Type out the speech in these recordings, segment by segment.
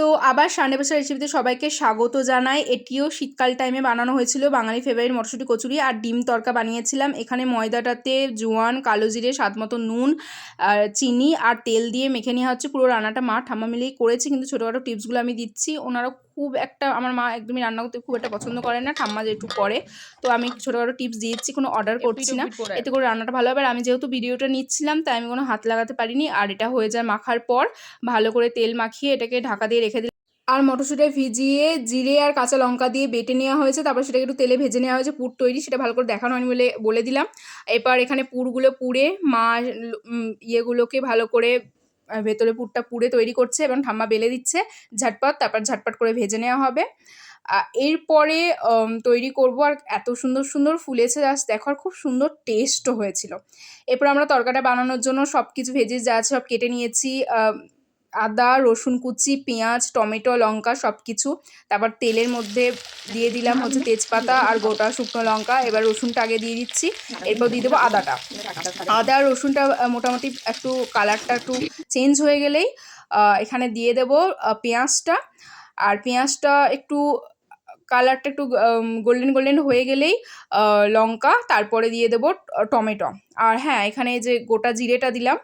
তো আবার সামনে বছর রেসিপিতে সবাইকে স্বাগত জানাই। এটিও শীতকাল টাইমে বানানো হয়েছিল বাঙালি ফেভারিট মটরশুঁটি কচুরি আর ডিম তরকা বানিয়েছিলাম। এখানে ময়দাটাতে জোয়ান, কালো জিরে, স্বাদ মতো নুন, আর চিনি আর তেল দিয়ে মেখে নেওয়া হচ্ছে। পুরো রান্নাটা মা ঠাম্মা মিলেই করেছি, কিন্তু ছোটোখাটো টিপসগুলো আমি দিচ্ছি। ওনারা খুব একটা আমার মা একদমই রান্না করতে খুব একটা পছন্দ করে না ঠাম্মা যেটু করে তো আমি ছোটোখাটো টিপস দিয়েছি কোনো অর্ডার করছি না। এতে করে রান্নাটা ভালো হবে আর আমি যেহেতু ভিডিওটা নিচ্ছিলাম তাই আমি কোনো হাত লাগাতে পারিনি আর এটা হয়ে যায় মাখার পর ভালো করে তেল মাখিয়ে এটাকে ঢাকা দিয়ে রেখে দিলাম। আর মটরশুঁটি ভিজিয়ে জিরে আর কাঁচা লঙ্কা দিয়ে বেটে নেওয়া হয়েছে তারপর সেটাকে একটু তেলে ভেজে নেওয়া হয়েছে পুর তৈরি সেটা ভালো করে দেখানো হয়নি বলে বলে দিলাম। এবার এখানে পুরগুলো পুড়ে মা ইয়েগুলোকে ভালো করে ভেতরে পুরটা পুড়ে তৈরি করছে এবং ঠাম্মা বেলে দিচ্ছে, ঝাটপট, তারপর ঝাটপাট করে ভেজে নেওয়া হবে। এরপরে তৈরি করব আর এত সুন্দর সুন্দর ফুলেছে, জাস্ট দেখার খুব সুন্দর টেস্টও হয়েছিল। এরপর আমরা তরকাটা বানানোর জন্য সব কিছু ভেজে যা সব কেটে নিয়েছি আদা, রসুন কুচি, পেঁয়াজ, টমেটো, লঙ্কা সব কিছু তারপর তেলের মধ্যে দিয়ে দিলাম হচ্ছে তেজপাতা আর গোটা শুকনো লঙ্কা। এবার রসুনটা আগে দিয়ে দিচ্ছি। এরপর দিয়ে দেবো আদাটা। আদা আর রসুনটা মোটামুটি একটু কালারটা একটু চেঞ্জ হয়ে গেলেই এখানে দিয়ে দেবো পেঁয়াজটা। আর পেঁয়াজটা একটু, কালারটা একটু গোল্ডেন গোল্ডেন হয়ে গেলেই লঙ্কা। তারপরে দিয়ে দেবো টমেটো। আর হ্যাঁ এখানে যে গোটা জিরেটা দিলাম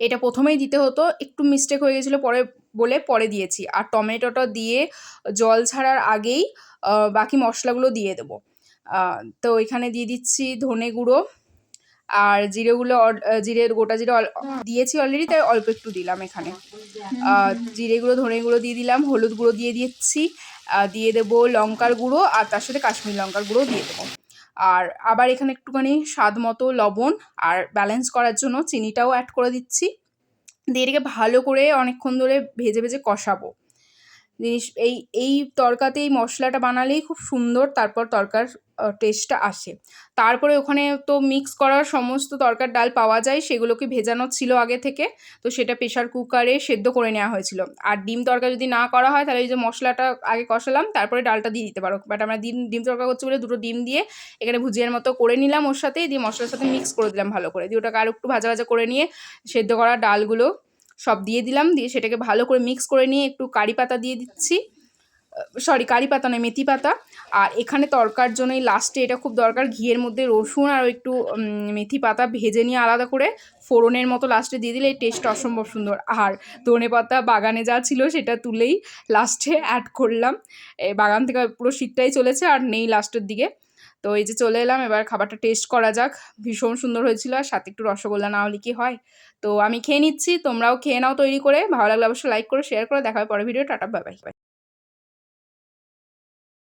এটা প্রথমেই দিতে হতো, একটু মিস্টেক হয়ে গেছিল পরে বলে পরে দিয়েছি। আর টমেটোটা দিয়ে জল ছাড়ার আগেই বাকি মশলাগুলো দিয়ে দেবো। তো এখানে দিয়ে দিচ্ছি ধনে গুঁড়ো আর জিরেগুলো জিরে, গোটা জিরে দিয়েছি অলরেডি তাই অল্প একটু দিলাম এখানে। জিরে গুঁড়ো, ধনে গুঁড়ো দিয়ে দিলাম, হলুদ গুঁড়ো দিয়ে দিচ্ছি দিয়ে দেবো লঙ্কার গুঁড়ো আর তার সাথে কাশ্মীরি লঙ্কার গুঁড়ো দিয়ে দেবো। আর আবার এখানে একটুখানি স্বাদ মতো লবণ আর ব্যালেন্স করার জন্য চিনিটাও অ্যাড করে দিচ্ছি। দিয়ে এটাকে ভালো করে অনেকক্ষণ ধরে ভেজে ভেজে কষাবো। জিনিস, এই এই তরকাতে এই মশলাটা বানালেই খুব সুন্দর, তারপর তরকার টেস্টটা আসে। তারপরে ওখানে তো মিক্স করার সমস্ত তরকার ডাল পাওয়া যায়, সেগুলোকে ভেজানো ছিল আগে থেকে, তো সেটা প্রেশার কুকারে সেদ্ধ করে নেওয়া হয়েছিল। আর ডিম তরকা যদি না করা হয়, তাহলে এই যে মশলাটা আগে কষালাম, তারপরে ডালটা দিয়ে দিতে পারো। বাট আমরা ডিম ডিম তরকা করছি বলে দুটো ডিম দিয়ে এখানে ভুজিয়ার মতো করে নিলাম ওর সাথে, দিয়ে মশলার সাথে মিক্স করে দিলাম ভালো করে। দিয়ে ওটাকে আর একটু ভাজা ভাজা করে নিয়ে সেদ্ধ করা ডালগুলো সব দিয়ে দিলাম, দিয়ে সেটাকে ভালো করে মিক্স করে নিয়ে একটু কারি পাতা দিয়ে দিচ্ছি। সরি কারি পাতা নয়, মেথি পাতা। আর এখানে তরকার জন্য এই লাস্টে এটা খুব দরকার, ঘিয়ের মধ্যে রসুন আর একটু মেথি পাতা ভেজে নিয়ে আলাদা করে ফোড়নের মতো লাস্টে দিয়ে দিলে এই টেস্টটা অসম্ভব সুন্দর। আর ধনে পাতা বাগানে যা ছিল সেটা তুলেই লাস্টে অ্যাড করলাম। বাগান থেকে পুরো শীতটাই চলেছে আর নেই লাস্টের দিকে। তো এই যে চলে এলাম, এবার খাবারটা টেস্ট করা যাক। ভীষণ সুন্দর হয়েছিল, আর সাথে একটু রসগোল্লা না হলে কি হয়। তো আমি খেয়ে নিচ্ছি, তোমরাও খেয়ে নাও তৈরি করে। ভালো লাগলে অবশ্যই লাইক করো শেয়ার করো। দেখা হবে পরে ভিডিও টাটা বাই বাই